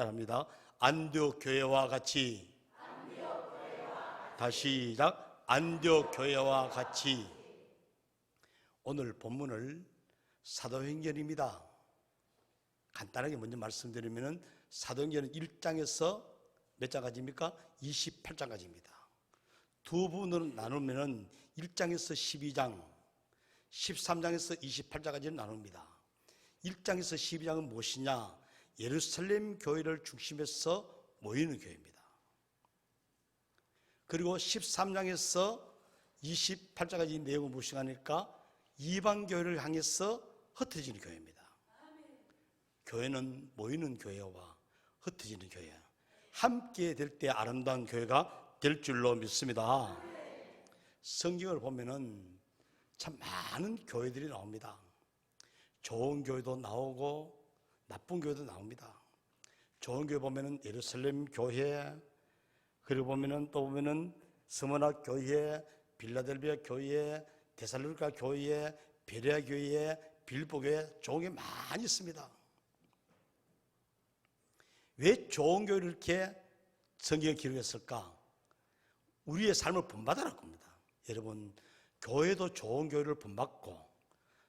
따라합니다. 안디옥 교회와 같이 다시 시작 안디옥 교회와 같이 오늘 본문을 사도행전입니다. 간단하게 먼저 말씀드리면은 사도행전은 1장에서 몇 장까지입니까? 28장까지입니다. 두 부분으로 나누면은 1장에서 12장, 13장에서 28장까지는 나눕니다. 1장에서 12장은 무엇이냐? 예루살렘 교회를 중심해서 모이는 교회입니다. 그리고 13장에서 28장까지 내용은 무엇이 하니까 이방 교회를 향해서 흩어지는 교회입니다. 교회는 모이는 교회와 흩어지는 교회. 함께 될 때 아름다운 교회가 될 줄로 믿습니다. 성경을 보면은 참 많은 교회들이 나옵니다. 좋은 교회도 나오고 나쁜 교회도 나옵니다. 좋은 교회 보면은 예루살렘 교회 그리고 보면은 또 보면은 스모나 교회, 빌라델비아 교회, 데살로니가 교회, 베레아 교회, 빌보 교회 좋은 게 많이 있습니다. 왜 좋은 교회를 이렇게 성경에 기록했을까? 우리의 삶을 본받아라 겁니다. 여러분, 교회도 좋은 교회를 본받고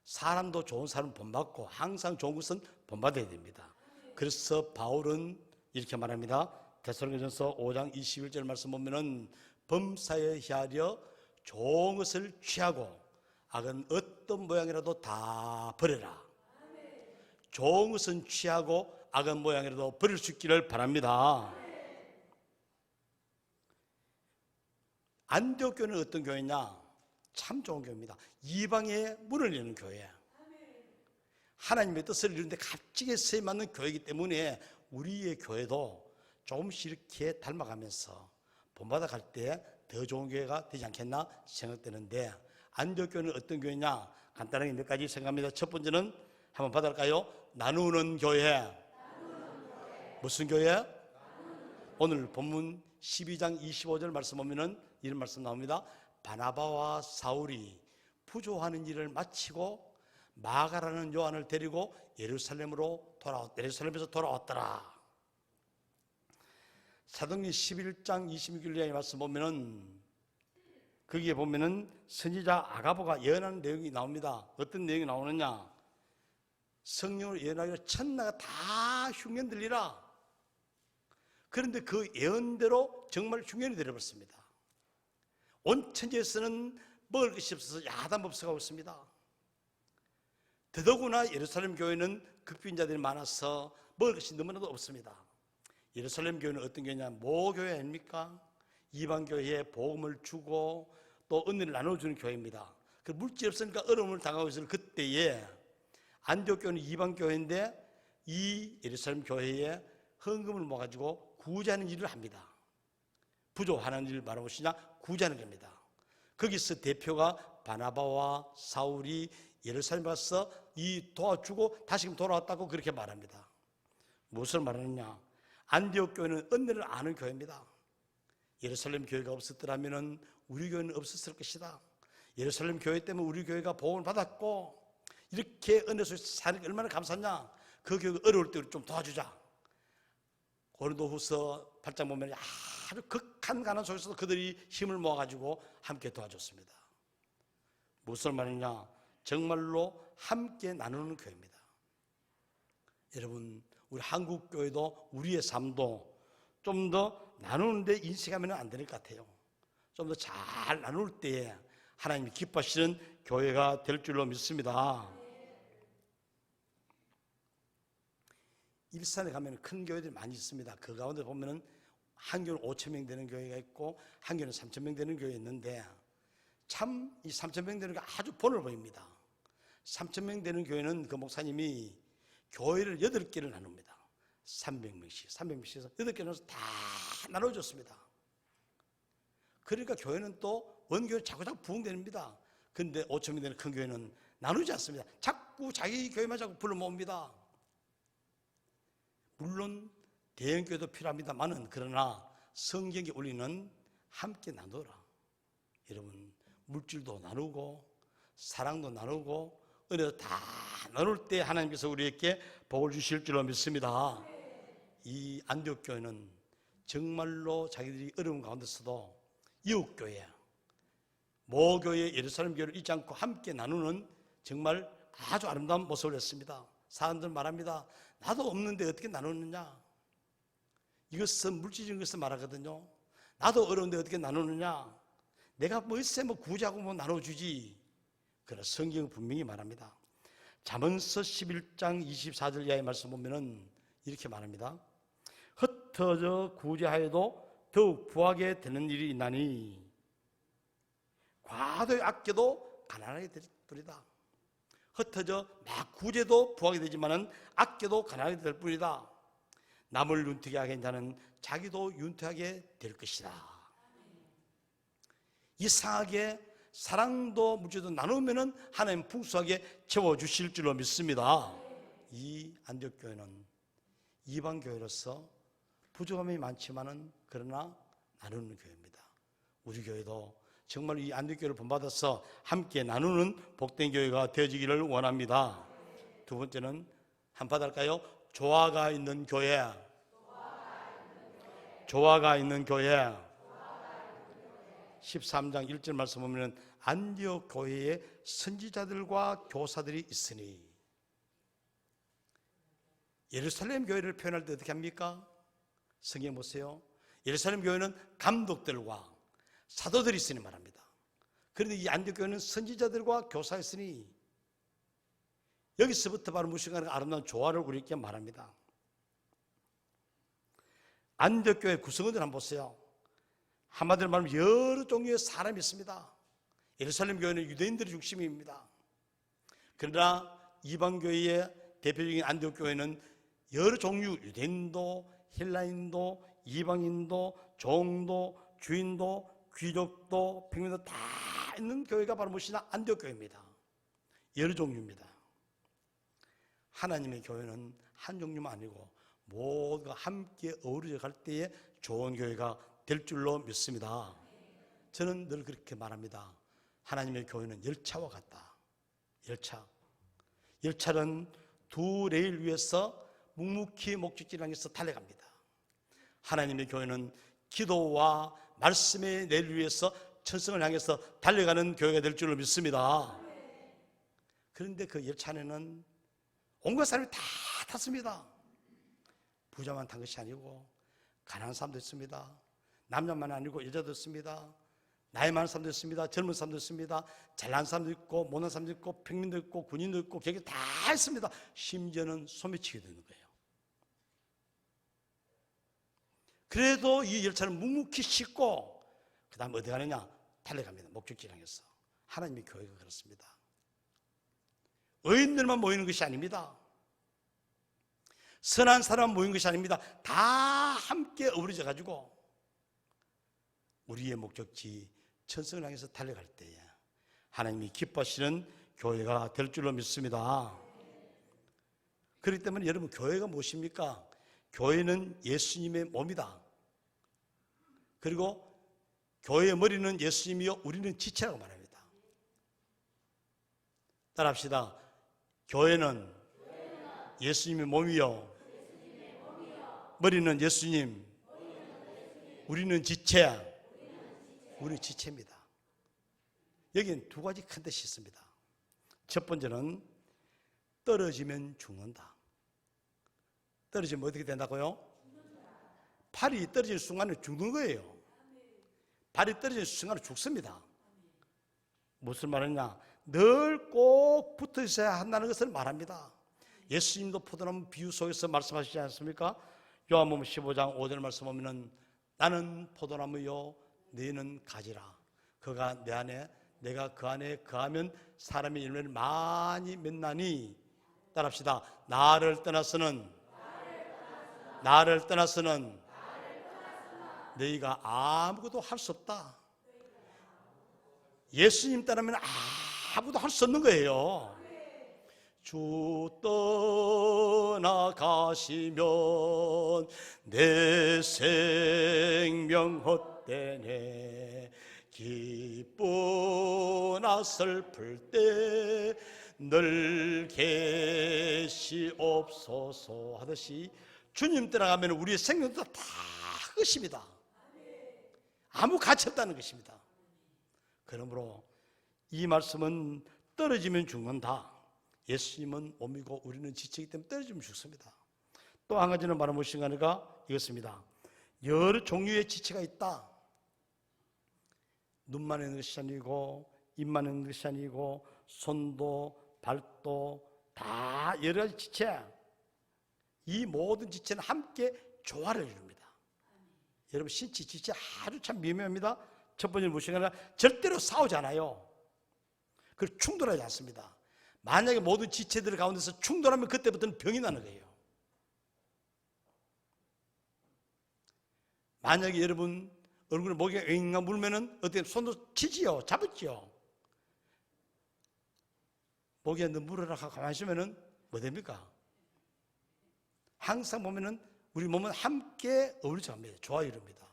사람도 좋은 사람 본받고 항상 좋은 것은 본받아야 됩니다. 그래서 바울은 이렇게 말합니다. 데살로니가전서 5장 21절 말씀 보면은 범사에 헤아려 좋은 것을 취하고 악은 어떤 모양이라도 다 버려라. 좋은 것은 취하고 악은 모양이라도 버릴 수 있기를 바랍니다. 안디옥 교회는 어떤 교회냐? 참 좋은 교회입니다. 이방의 문을 여는 교회. 하나님의 뜻을 이루는데 갑자기 세에 맞는 교회이기 때문에 우리의 교회도 조금씩 이렇게 닮아가면서 본받아 갈 때 더 좋은 교회가 되지 않겠나 생각되는데 안디옥 교회는 어떤 교회냐? 간단하게 몇 가지 생각합니다. 첫 번째는 한번 받아갈까요? 나누는 교회. 무슨 교회? 오늘 본문 12장 25절 말씀 보면은 이런 말씀 나옵니다. 바나바와 사울이 부조하는 일을 마치고 마가라는 요한을 데리고 예루살렘으로 돌아왔 예루살렘에서 돌아왔더라. 사도행전 11장 26절에 말씀 보면은 거기에 보면은 선지자 아가보가 예언하는 내용이 나옵니다. 어떤 내용이 나오느냐? 성령을 예언하기로 천나가 다 흉년 들리라. 그런데 그 예언대로 정말 흉년이 되어버렸습니다. 온 천지에서는 먹을 것이 없어서 야단법석하고 있습니다. 더더구나 예루살렘 교회는 극빈자들이 많아서 먹을 것이 너무나도 없습니다. 예루살렘 교회는 어떤 교회냐? 모교회 아닙니까? 이방 교회에 복음을 주고 또 은혜를 나눠주는 교회입니다. 그 물질 없으니까 어려움을 당하고 있을 그때에 안디옥 교회는 이방 교회인데 이 예루살렘 교회에 헌금을 모아가지고 구제하는 일을 합니다. 부조하는 일을 말하시냐 구제하는 겁니다. 거기서 대표가 바나바와 사울이 예루살렘 가서 이 도와주고 다시금 돌아왔다고 그렇게 말합니다. 무엇을 말하느냐? 안디옥 교회는 은혜를 아는 교회입니다. 예루살렘 교회가 없었더라면 우리 교회는 없었을 것이다. 예루살렘 교회 때문에 우리 교회가 복음을 받았고 이렇게 은혜 속에서 사는 게 얼마나 감사하냐? 그 교회가 어려울 때 좀 도와주자. 고린도후서 8장 보면 아주 극한 가난 속에서도 그들이 힘을 모아가지고 함께 도와줬습니다. 무슨 말이냐? 정말로 함께 나누는 교회입니다. 여러분, 우리 한국 교회도 우리의 삶도 좀 더 나누는데 인식하면 안 될 것 같아요. 좀 더 잘 나눌 때에 하나님이 기뻐하시는 교회가 될 줄로 믿습니다. 일산에 가면 큰 교회들이 많이 있습니다. 그 가운데 보면은 한 교회는 5천 명 되는 교회가 있고 한 교회는 3천 명 되는 교회 있는데 참 이 3천 명 되는 게 아주 본을 보입니다. 3천 명 되는 교회는 그 목사님이 교회를 8개를 나눕니다. 300명씩, 300명씩에서 8개 나눠서 다 나눠줬습니다. 그러니까 교회는 또 원교회 자꾸 자꾸 부흥됩니다. 근데 5천 명 되는 큰 교회는 나누지 않습니다. 자꾸 자기 교회만 자꾸 불러 모읍니다. 물론 대형교회도 필요합니다만은 그러나 성경에 올리는 함께 나누라. 여러분 물질도 나누고 사랑도 나누고 은혜도 다 나눌 때 하나님께서 우리에게 복을 주실 줄로 믿습니다. 이 안디옥 교회는 정말로 자기들이 어려운 가운데서도 이웃 교회, 모교회 예루살렘 교회를 잊지 않고 함께 나누는 정말 아주 아름다운 모습을 했습니다. 사람들 말합니다. 나도 없는데 어떻게 나누느냐? 이것은 물질적인 것을 말하거든요. 나도 어려운데 어떻게 나누느냐? 내가 뭐 있어 뭐 구제하고 뭐 나눠주지. 그러나 성경은 분명히 말합니다. 잠언서 11장 24절 이하의 말씀 보면은 이렇게 말합니다. 흩어져 구제하여도 더욱 부하게 되는 일이 있나니 과도히 아껴도 가난하게 될 뿐이다. 흩어져 막 구제도 부하게 되지만은 아껴도 가난하게 될 뿐이다. 남을 윤택하게 하는 자는 자기도 윤택하게 될 것이다. 이상하게 사랑도 물질도 나누면은 하나님 풍성하게 채워 주실 줄로 믿습니다. 이 안디옥 교회는 이방 교회로서 부족함이 많지만은 그러나 나누는 교회입니다. 우리 교회도 정말 이 안디옥 교회를 본받아서 함께 나누는 복된 교회가 되어지기를 원합니다. 두 번째는 한번 할까요? 조화가 있는 교회. 조화가 있는 교회. 13장 1절 말씀 보면 안디옥 교회에 선지자들과 교사들이 있으니 예루살렘 교회를 표현할 때 어떻게 합니까? 성경 보세요. 예루살렘 교회는 감독들과 사도들이 있으니 말합니다. 그런데 이 안디옥 교회는 선지자들과 교사 있으니 여기서부터 바로 무엇인가 아름다운 조화를 우리에게 말합니다. 안디옥 교회 구성원들 한번 보세요. 한마디로 말하면 여러 종류의 사람이 있습니다. 예루살렘 교회는 유대인들이 중심입니다. 그러나 이방 교회의 대표적인 안디옥 교회는 여러 종류 유대인도 헬라인도 이방인도 종도 주인도 귀족도 평민도 다 있는 교회가 바로 무엇이냐 안디옥 교회입니다. 여러 종류입니다. 하나님의 교회는 한 종류만 아니고 모두가 함께 어우러져 갈 때에 좋은 교회가 될 줄로 믿습니다. 저는 늘 그렇게 말합니다. 하나님의 교회는 열차와 같다. 열차. 열차는 두 레일 위에서 묵묵히 목적지를 향해서 달려갑니다. 하나님의 교회는 기도와 말씀의 레일 위에서 천성을 향해서 달려가는 교회가 될 줄로 믿습니다. 그런데 그 열차 안에는 온갖 사람이 다 탔습니다. 부자만 탄 것이 아니고 가난한 사람도 있습니다. 남자만 아니고 여자도 있습니다. 나이 많은 사람도 있습니다. 젊은 사람도 있습니다. 잘난 사람도 있고 못난 사람도 있고 평민도 있고 군인도 있고 거기 다 있습니다. 심지어는 소매치기도 있는 거예요. 그래도 이 열차는 묵묵히 싣고 그 다음 어디 가느냐? 달려갑니다. 목적지를 향해서. 하나님의 교회가 그렇습니다. 의인들만 모이는 것이 아닙니다. 선한 사람 모인 것이 아닙니다. 다 함께 어우러져 가지고 우리의 목적지 천성을 향해서 달려갈 때에 하나님이 기뻐하시는 교회가 될 줄로 믿습니다. 그렇기 때문에 여러분 교회가 무엇입니까? 교회는 예수님의 몸이다. 그리고 교회의 머리는 예수님이요 우리는 지체라고 말합니다. 따라합시다. 교회는 예수님의 몸이요. 머리는 예수님. 우리는 지체. 우리 지체입니다. 여기는 두 가지 큰 뜻이 있습니다. 첫 번째는 떨어지면 죽는다. 떨어지면 어떻게 된다고요? 팔이 떨어지는 순간에 죽는 거예요. 발이 떨어지는 순간에 죽습니다. 무슨 말이냐? 늘 꼭 붙어 있어야 한다는 것을 말합니다. 예수님도 포도나무 비유 속에서 말씀하시지 않습니까? 요한복음 15장 5절 말씀 보면은 나는 포도나무요 너희는 가지라. 그가 내 안에 내가 그 안에 거하면 사람의 열매를 많이 맺나니 따라합시다. 나를 떠나서는 나를 떠나서는 너희가 아무것도 할 수 없다. 예수님 따르면 아 무도 할 수 없는 거예요. 주 떠나가시면 내 생명 헛되네 기쁘나 슬플 때 늘 계시옵소서 하듯이 주님 따라가면 우리의 생명도 다 흑심이다. 아무 가치 없다는 것입니다. 그러므로 이 말씀은 떨어지면 죽는다. 예수님은 몸이고 우리는 지치기 때문에 떨어지면 죽습니다. 또 한 가지는 무엇인가 하니까 이것입니다. 여러 종류의 지체가 있다. 눈만 있는 것이 아니고 입만 있는 것이 아니고 손도 발도 다 여러 가지 지체. 이 모든 지체는 함께 조화를 이룹니다. 여러분 신체 지체 아주 참 미묘합니다. 첫 번째 무엇인가 하나 절대로 싸우지 않아요. 그 충돌하지 않습니다. 만약에 모든 지체들 가운데서 충돌하면 그때부터는 병이 나는 거예요. 만약에 여러분 얼굴에 목이 앵앵 물면은 어떻게 손도 치지요, 잡았지요. 목에 너 물어라 하고 가만히 있으면은 뭐 됩니까? 항상 보면은 우리 몸은 함께 어울리지 합니다. 좋아 이럽니다.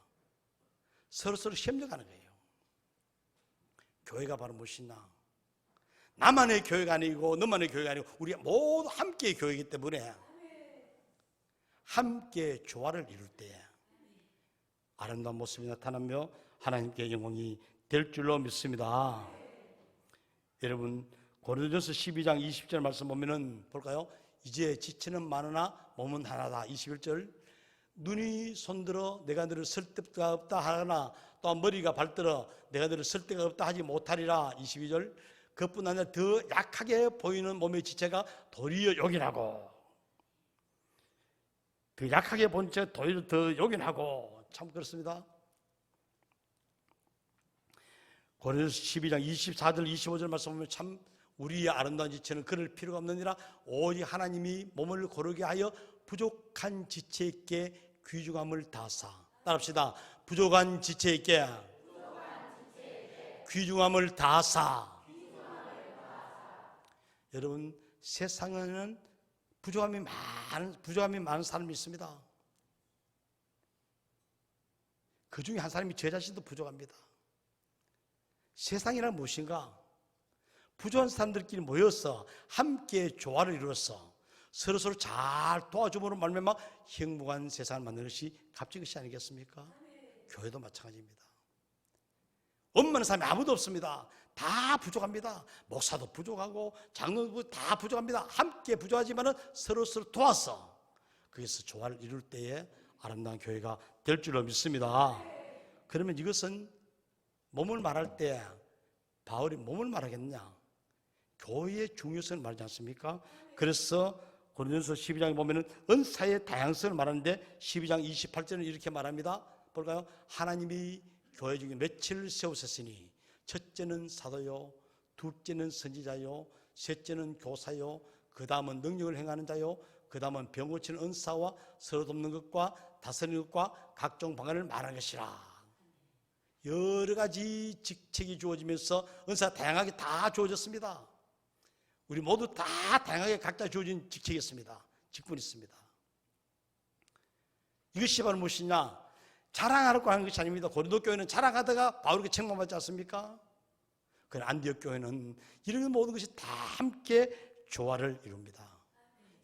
서로서로 협력하는 거예요. 교회가 바로 무엇이나 나만의 교회가 아니고 너만의 교회가 아니고 우리 모두 함께 교회이기 때문에 함께 조화를 이룰 때 아름다운 모습이 나타나며 하나님께 영광이 될 줄로 믿습니다. 여러분 고린도전서 12장 20절 말씀 보면은 볼까요? 이제 지체는 많으나 몸은 하나다. 21절 눈이 손들어 내가 너를 쓸 데가 없다 하나 또 머리가 발들어 내가 너를 쓸 데가 없다 하지 못하리라. 22절 그뿐 아니라 더 약하게 보이는 몸의 지체가 도리어 요긴하고. 더 약하게 본 채 도리어 더 요긴하고. 참 그렇습니다. 고린도서 12장 24절 25절 말씀 보면 참 우리의 아름다운 지체는 그럴 필요가 없느니라. 오직 하나님이 몸을 고르게 하여 부족한 지체에게 귀중함을 다사. 따라합시다. 부족한 지체에게. 귀중함을 다사 여러분 세상에는 부족함이 많은 부족함이 많은 사람이 있습니다. 그 중에 한 사람이 제 자신도 부족합니다. 세상이란 무엇인가? 부족한 사람들끼리 모여서 함께 조화를 이루어서 서로 서로 잘 도와줌으로 말미암아 행복한 세상을 만드는 것이 값진 것이 아니겠습니까? 교회도 마찬가지입니다. 엄마는 사람이 아무도 없습니다. 다 부족합니다. 목사도 부족하고 장로도 다 부족합니다. 함께 부족하지만은 서로 서로 도와서 거기서 조화를 이룰 때에 아름다운 교회가 될 줄로 믿습니다. 그러면 이것은 몸을 말할 때 바울이 몸을 말하겠느냐? 교회의 중요성을 말하지 않습니까? 그래서 고린도서 12장에 보면은 은사의 다양성을 말하는데 12장 28절은 이렇게 말합니다. 볼까요? 하나님이 교회 중에 며칠 세우셨으니 첫째는 사도요, 둘째는 선지자요, 셋째는 교사요, 그 다음은 능력을 행하는 자요, 그 다음은 병 고치는 은사와 서로 돕는 것과 다스리는 것과 각종 방안을 말하는 것이라. 여러 가지 직책이 주어지면서 은사 다양하게 다 주어졌습니다. 우리 모두 다 다양하게 각자 주어진 직책이 있습니다. 직분이 있습니다. 이것이 바로 무엇이냐? 자랑하려고 하는 것이 아닙니다. 고린도 교회는 자랑하다가 바울에게 책망받지 않습니까? 그 안디옥 교회는 이런 모든 것이 다 함께 조화를 이룹니다.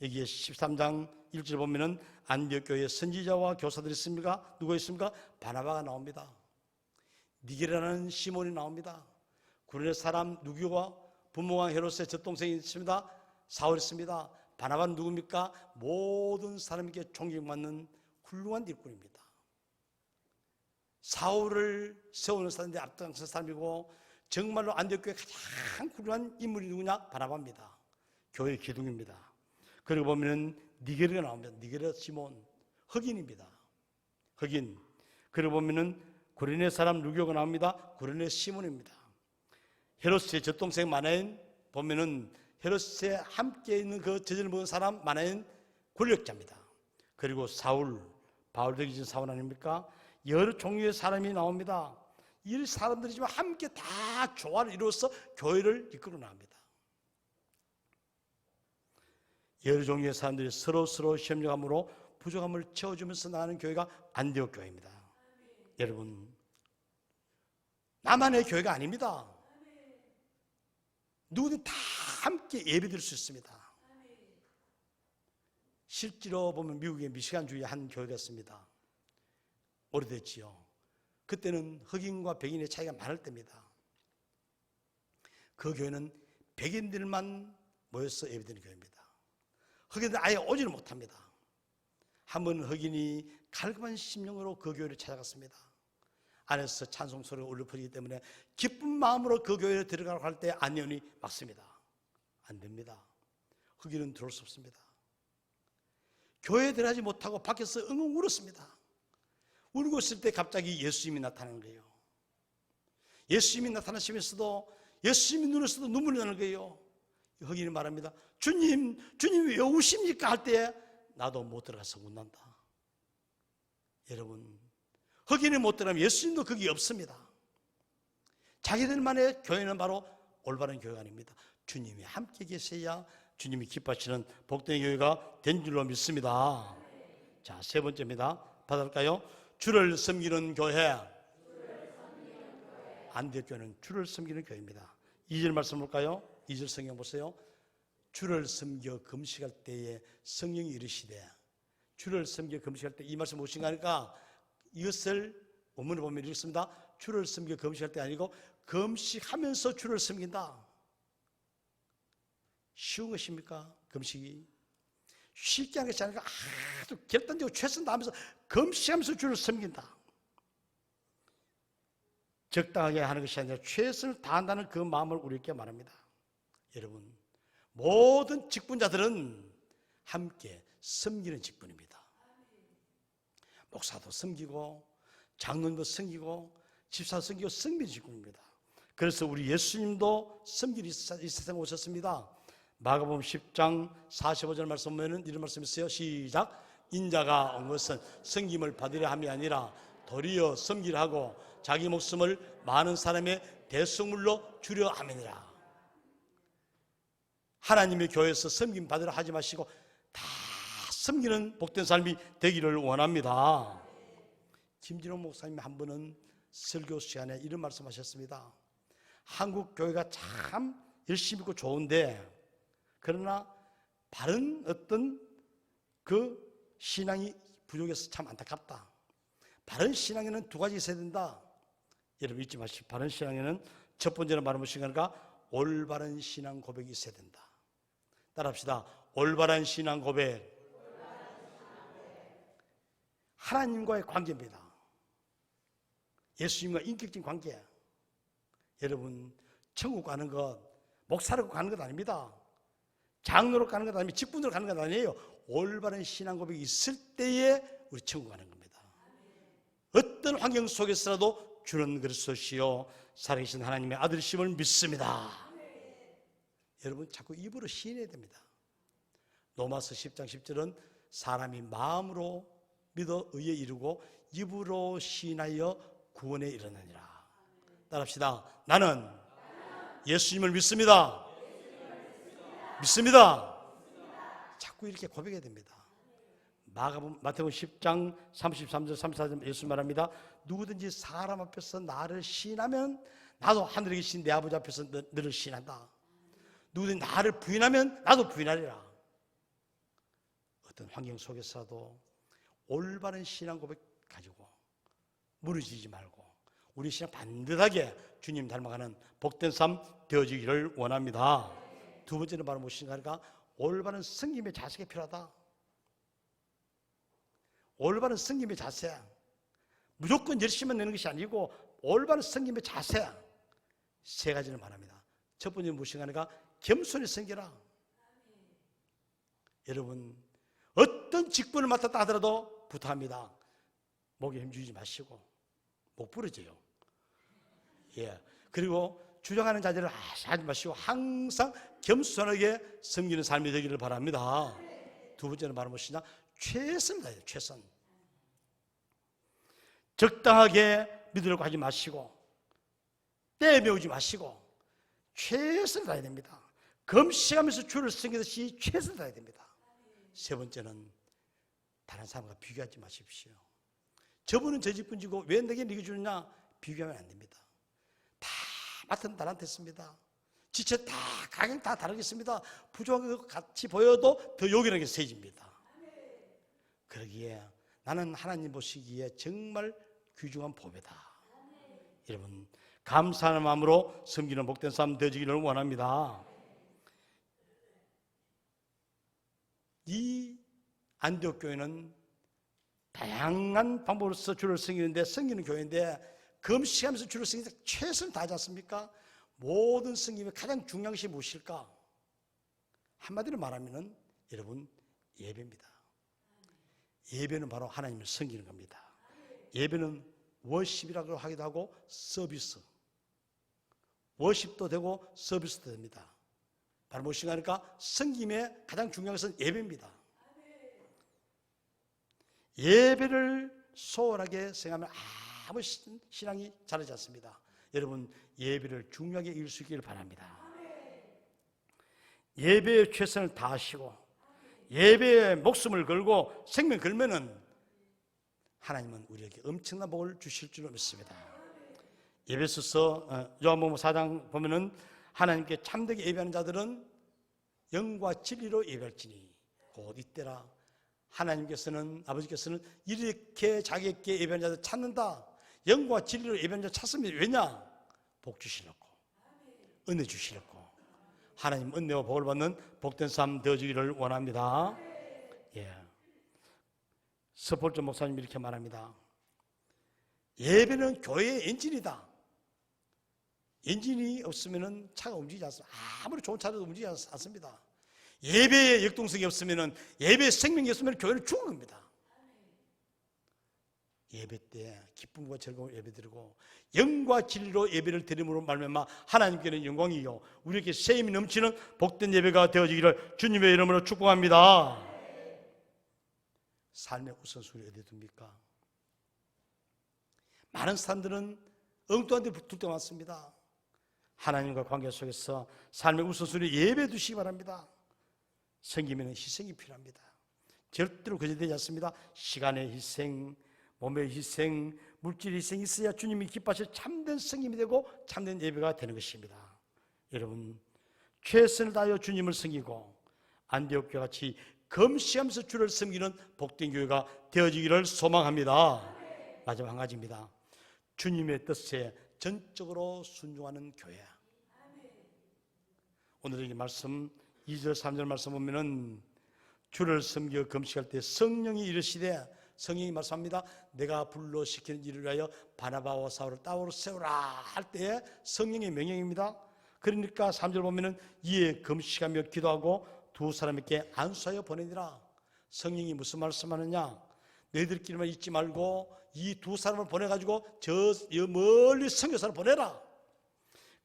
여기에 13장 1절 보면은 안디옥 교회에 선지자와 교사들이 있습니까? 누가 있습니까? 바나바가 나옵니다. 니게라는 시몬이 나옵니다. 구련의 사람 누교와 부모왕 헤롯의 젖동생이 있습니다. 사울이 있습니다. 바나바는 누굽니까? 모든 사람에게 존경받는 훌륭한 일꾼입니다. 사울을 세우는 사람들이 앞장선 사람이고 정말로 안디옥교회 가장 훌륭한 인물이 누구냐? 바나바입니다. 교회 기둥입니다. 그리고 보면은 니게르가 나옵니다. 니게르 시몬 흑인입니다. 흑인. 그리고 보면은 구레네 사람 누교가 나옵니다. 구레네 시몬입니다. 헤롯의 젖동생 마나인 보면은 헤롯에 함께 있는 그 저전을 먹은 사람 마나인 권력자입니다. 그리고 사울, 바울 되기 전 사울 아닙니까? 여러 종류의 사람이 나옵니다. 이 사람들이지만 함께 다 조화를 이루어서 교회를 이끌어 나갑니다. 여러 종류의 사람들이 서로 서로 협력함으로 부족함을 채워주면서 나가는 교회가 안디옥 교회입니다. 여러분, 나만의 교회가 아닙니다. 누구든 다 함께 예배드릴 수 있습니다. 실제로 보면 미국의 미시간주의 한 교회가 있습니다. 오래됐지요. 그때는 흑인과 백인의 차이가 많을 때입니다. 그 교회는 백인들만 모여서 예배드리는 교회입니다. 흑인들 아예 오지를 못합니다. 한 번 흑인이 갈급한 심령으로 그 교회를 찾아갔습니다. 안에서 찬송 소리가 울려 퍼지기 때문에 기쁜 마음으로 그 교회에 들어가려고 할 때 안연이 막습니다. 안 됩니다. 흑인은 들어올 수 없습니다. 교회에 들어가지 못하고 밖에서 엉엉 울었습니다. 울고 있을 때 갑자기 예수님이 나타나는 거예요. 예수님이 나타나시면서도 예수님이 눈에서도 눈물이 나는 거예요. 흑인이 말합니다. 주님, 주님 왜 우십니까? 할 때 나도 못 들어가서 운난다. 여러분, 흑인이 못 들어가면 예수님도 거기 없습니다. 자기들만의 교회는 바로 올바른 교회가 아닙니다. 주님이 함께 계셔야 주님이 기뻐하시는 복된 교회가 된 줄로 믿습니다. 자, 세 번째입니다. 받을까요? 주를 섬기는 교회. 안대교회는 주를 섬기는 교회입니다. 2절 말씀 볼까요? 2절 성경 보세요. 주를 섬겨 금식할 때에 성령이 이르시되 주를 섬겨 금식할 때 이 말씀 무엇인가 하니까 이것을 원문을 보면 이렇습니다. 주를 섬겨 금식할 때 아니고 금식하면서 주를 섬긴다. 쉬운 것입니까? 금식이 쉽게 하는 것이 아니라 아주 결단적으로 최선 다하면서 금식하면서 주를 섬긴다. 적당하게 하는 것이 아니라 최선을 다한다는 그 마음을 우리에게 말합니다. 여러분, 모든 직분자들은 함께 섬기는 직분입니다. 목사도 섬기고, 장로도 섬기고, 집사 섬기고, 섬기는 직분입니다. 그래서 우리 예수님도 섬기는 이 세상에 오셨습니다. 마가복음 10장 45절 말씀 보면은 이런 말씀 있어요. 시작. 인자가 온 것은 섬김을 받으려 함이 아니라 도리어 섬기려 하고 자기 목숨을 많은 사람의 대속물로 주려 함이니라. 하나님의 교회에서 섬김 받으려 하지 마시고 다 섬기는 복된 삶이 되기를 원합니다. 김진호 목사님 한 분은 설교 시간에 이런 말씀하셨습니다. 한국 교회가 참 열심히 있고 좋은데 그러나 바른 어떤 그 신앙이 부족해서 참 안타깝다. 바른 신앙에는 두 가지 있어야 된다. 여러분 잊지 마시고 바른 신앙에는 첫 번째로 말하는 무엇인가 올바른 신앙 고백이 있어야 된다. 따라합시다. 올바른 신앙 고백. 하나님과의 관계입니다. 예수님과 인격적인 관계. 여러분 천국 가는 것 목사로 가는 것 아닙니다. 장로로 가는 것 아니면 직분으로 가는 것 아니에요. 올바른 신앙 고백이 있을 때에 우리 천국 가는 겁니다. 어떤 환경 속에서라도 주는 그리스도시요 살아계신 하나님의 아들심을 믿습니다. 여러분 자꾸 입으로 시인해야 됩니다. 로마서 10장 10절은 사람이 마음으로 믿어 의에 이르고 입으로 시인하여 구원에 이르느니라. 따라합시다. 나는 예수님을 믿습니다. 믿습니다. 자꾸 이렇게 고백해야 됩니다. 마가복음 마태복음 10장 33절 34절 예수 말합니다. 누구든지 사람 앞에서 나를 시인하면 나도 하늘에 계신 내 아버지 앞에서 너, 너를 시인한다. 누구든지 나를 부인하면 나도 부인하리라. 어떤 환경 속에서도 올바른 신앙 고백 가지고 무너지지 말고 우리 신앙 반듯하게 주님 닮아가는 복된 삶 되어지기를 원합니다. 두 번째는 바로 무엇인가 하니까 올바른 성김의 자세가 필요하다. 올바른 성김의 자세. 무조건 열심히 내는 것이 아니고 올바른 성김의 자세. 세 가지를 말합니다. 첫 번째는 무엇인가 하니까 겸손히 섬기라. 여러분 어떤 직분을 맡았다 하더라도 부탁합니다. 목에 힘주지 마시고 목 부러져요. 예. 그리고 주장하는 자들을 하지 마시고 항상 겸손하게 섬기는 삶이 되기를 바랍니다. 두 번째는 바로 무엇이냐? 최선을 다해요. 최선. 적당하게 믿으려고 하지 마시고 떼매우지 마시고 최선을 다해야 됩니다. 금식하면서 주를 섬기듯이 최선을 다해야 됩니다. 세 번째는 다른 사람과 비교하지 마십시오. 저분은 저 직분지고 왜 내게 이거 주느냐? 비교하면 안 됩니다. 다 맡은 나한테 씁니다. 지체 다 가격 다 다르겠습니다. 부족한 것 같이 보여도 더 요긴하게 세집니다. 그러기에 나는 하나님 보시기에 정말 귀중한 보배다. 여러분 감사하는 마음으로 섬기는 복된 삶 되지기를 원합니다. 이 안디옥 교회는 다양한 방법으로서 주를 섬기는데 섬기는 교회인데 금식하면서 주를 섬기는데 최선을 다하지 않습니까? 모든 섬김의 가장 중요한 것이 무엇일까? 한마디로 말하면은 여러분 예배입니다. 예배는 바로 하나님을 섬기는 겁니다. 예배는 워십이라고 하기도 하고 서비스. 워십도 되고 서비스도 됩니다. 바로 무엇인가 하니까 섬김의 가장 중요한 것은 예배입니다. 예배를 소홀하게 생각하면 아 무 신- 신앙이 자라지 않습니다. 여러분 예배를 중요하게 있기를 바랍니다. 예배에 최선을 다하시고 예배에 목숨을 걸고 생명 걸면은 하나님은 우리에게 엄청난 복을 주실 줄 믿습니다. 예배소서 어, 요한복음 4장 보면은 하나님께 참되게 예배하는 자들은 영과 진리로 예배할지니 곧 이때라 하나님께서는 아버지께서는 이렇게 자기에게 예배하는 자들 찾는다. 영과 진리로 예배하는 자 찾습니다. 왜냐? 복 주시려고 은혜 주시려고 하나님 은혜와 복을 받는 복된 삶 되어지기를 원합니다. 예. 서폴조 목사님 이렇게 말합니다. 예배는 교회의 엔진이다. 엔진이 없으면 차가 움직이지 않습니다. 아무리 좋은 차도 움직이지 않- 않습니다. 예배의 역동성이 없으면 예배의 생명이 없으면 교회는 죽은 겁니다. 예배 때 기쁨과 즐거움을 예배 드리고 영과 진리로 예배를 드림으로 말미암아 하나님께는 영광이요 우리에게 새 힘이 넘치는 복된 예배가 되어지기를 주님의 이름으로 축복합니다. 삶의 우선순위 어디에 둡니까? 많은 사람들은 엉뚱한 데 붙을 때 많습니다. 하나님과 관계 속에서 삶의 우선순위 예배 두시기 바랍니다. 생기면 희생이 필요합니다. 절대로 거절되지 않습니다. 시간의 희생, 몸의 희생, 물질 희생이 있어야 주님이 기뻐하실 참된 성김이 되고 참된 예배가 되는 것입니다. 여러분 최선을 다하여 주님을 섬기고 안디옥 교회 같이 검시하면서 주를 섬기는 복된 교회가 되어지기를 소망합니다. 마지막 한 가지입니다. 주님의 뜻에 전적으로 순종하는 교회. 오늘 이 말씀 2절 3절 말씀 보면은 주를 섬겨 금식할 때 성령이 이르시되 성령이 말씀합니다. 내가 불러 시키는 일을 위하여 바나바와 사울을 따로 세우라 할 때에 성령의 명령입니다. 그러니까 3절 보면은 이에 금식하며 기도하고 두 사람에게 안수하여 보내니라. 성령이 무슨 말씀하느냐? 너희들끼리만 있지 말고 이 두 사람을 보내가지고 저 멀리 선교사를 보내라.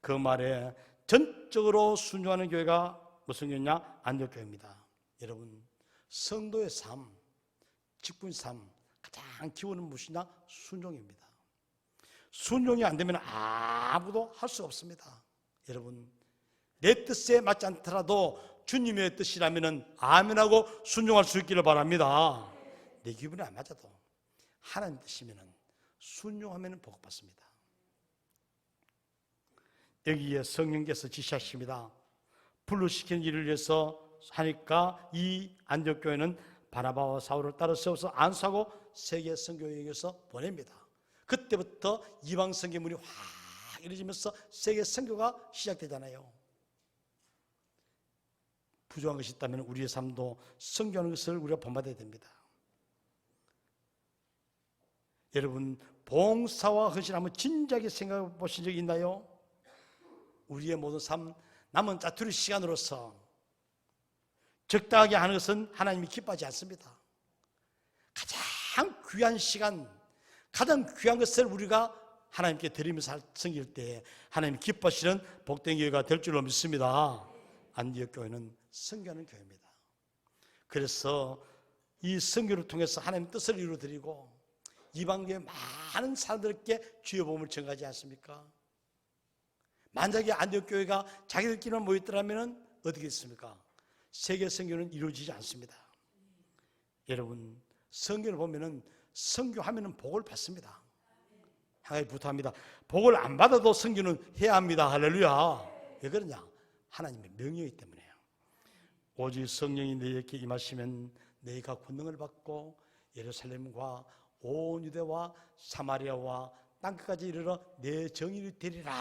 그 말에 전적으로 순종하는 교회가 무슨 교회냐? 안디옥 교회입니다. 여러분 성도의 삶, 직분 삶 가장 기원은 무엇이냐? 순종입니다. 순종이 안 되면 아무도 할 수 없습니다. 여러분 내 뜻에 맞지 않더라도 주님의 뜻이라면 아멘하고 순종할 수 있기를 바랍니다. 내 기분이 안 맞아도 하나님 뜻이면 순종하면 복 받습니다. 여기에 성령께서 지시하십니다. 불러시킨 일을 위해서 하니까 이 안디옥 교회는 바나바와 사울을 따로 세워서 안수하고 세계 선교여행에서 보냅니다. 그때부터 이방 선교문이 확 이루어지면서 세계 선교가 시작되잖아요. 부족한 것이 있다면 우리의 삶도 선교하는 것을 우리가 본받아야 됩니다. 여러분 봉사와 헌신 한번 진지하게 생각해 보신 적 있나요? 우리의 모든 삶 남은 짜투리 시간으로서 적당하게 하는 것은 하나님이 기뻐하지 않습니다. 가장 귀한 시간, 가장 귀한 것을 우리가 하나님께 드리면서 섬길 때 하나님 기뻐하시는 복된 교회가 될 줄로 믿습니다. 안디옥 교회는 선교하는 교회입니다. 그래서 이 선교를 통해서 하나님 뜻을 이루어드리고 이방교회 많은 사람들께 주의 복음을 전가하지 않습니까? 만약에 안디옥 교회가 자기들끼리만 모였더라면 어떻게 했습니까? 세계 선교는 이루어지지 않습니다. 여러분 성경을 보면은 선교하면은 복을 받습니다. 하나님 부탁합니다. 복을 안 받아도 선교는 해야 합니다. 할렐루야. 왜 그러냐? 하나님의 명령이기 때문에요. 오직 성령이 너희에게 임하시면 너희가 권능을 받고 예루살렘과 온 유대와 사마리아와 땅끝까지 이르러 내 정의를 되리라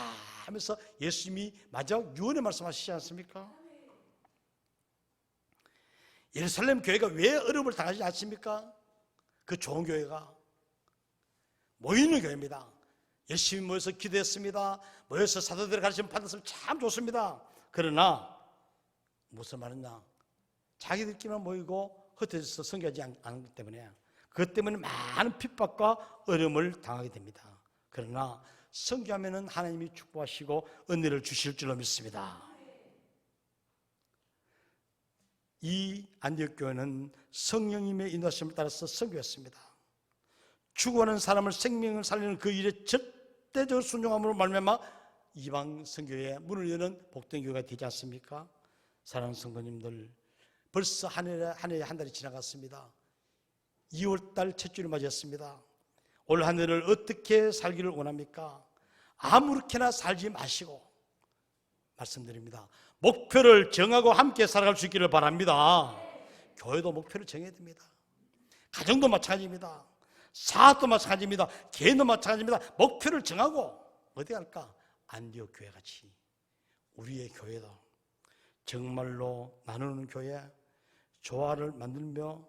하면서 예수님이 마지막 유언의 말씀하시지 않습니까? 예루살렘 교회가 왜 어려움을 당하지 않습니까? 그 좋은 교회가 모이는 교회입니다. 열심히 모여서 기도했습니다. 모여서 사도들의 가르침 받았으면 참 좋습니다. 그러나 무슨 말이냐? 자기들끼리만 모이고 흩어져서 성교하지 않- 않기 때문에 그것 때문에 많은 핍박과 어려움을 당하게 됩니다. 그러나 성교하면은 하나님이 축복하시고 은혜를 주실 줄로 믿습니다. 이 안디옥 교회는 성령님의 인도하심을 따라서 성교했습니다. 죽어가는 사람을 생명을 살리는 그 일에 절대적 순종함으로 말미암아 이방 선교의 문을 여는 복된 교회가 되지 않습니까? 사랑하는 성도님들 벌써 한 해에 한 해에 한 달이 지나갔습니다. 2월 달첫 주를 맞이했습니다. 올 한 해를 어떻게 살기를 원합니까? 아무렇게나 살지 마시고 말씀드립니다. 목표를 정하고 함께 살아갈 수 있기를 바랍니다. 교회도 목표를 정해야 됩니다. 가정도 마찬가지입니다. 사업도 마찬가지입니다. 개인도 마찬가지입니다. 목표를 정하고 어디 갈까? 안디옥 교회 같이 우리의 교회도 정말로 나누는 교회, 조화를 만들며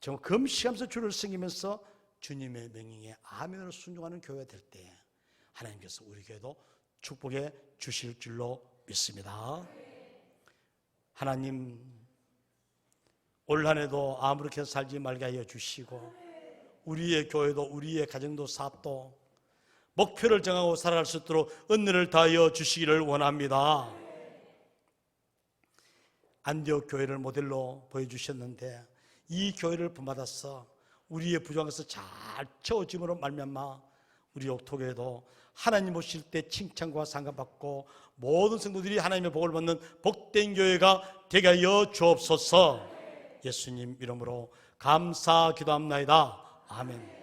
정말 금시하면서 주를 섬기면서 주님의 명령에 아멘으로 순종하는 교회가 될 때 하나님께서 우리 교회도 축복해 주실 줄로 믿습니다. 하나님 올 한 해도 아무렇게 살지 말게 하여 주시고 우리의 교회도 우리의 가정도 사업도 목표를 정하고 살아갈 수 있도록 은혜를 다하여 주시기를 원합니다. 안디옥 교회를 모델로 보여주셨는데 이 교회를 본받아서 우리의 부정에서 잘 채워짐으로 말미암아 우리 옥토교회도 하나님 오실 때 칭찬과 상감받고 모든 성도들이 하나님의 복을 받는 복된 교회가 되게 하여 주옵소서. 예수님 이름으로 감사 기도합나이다. 아멘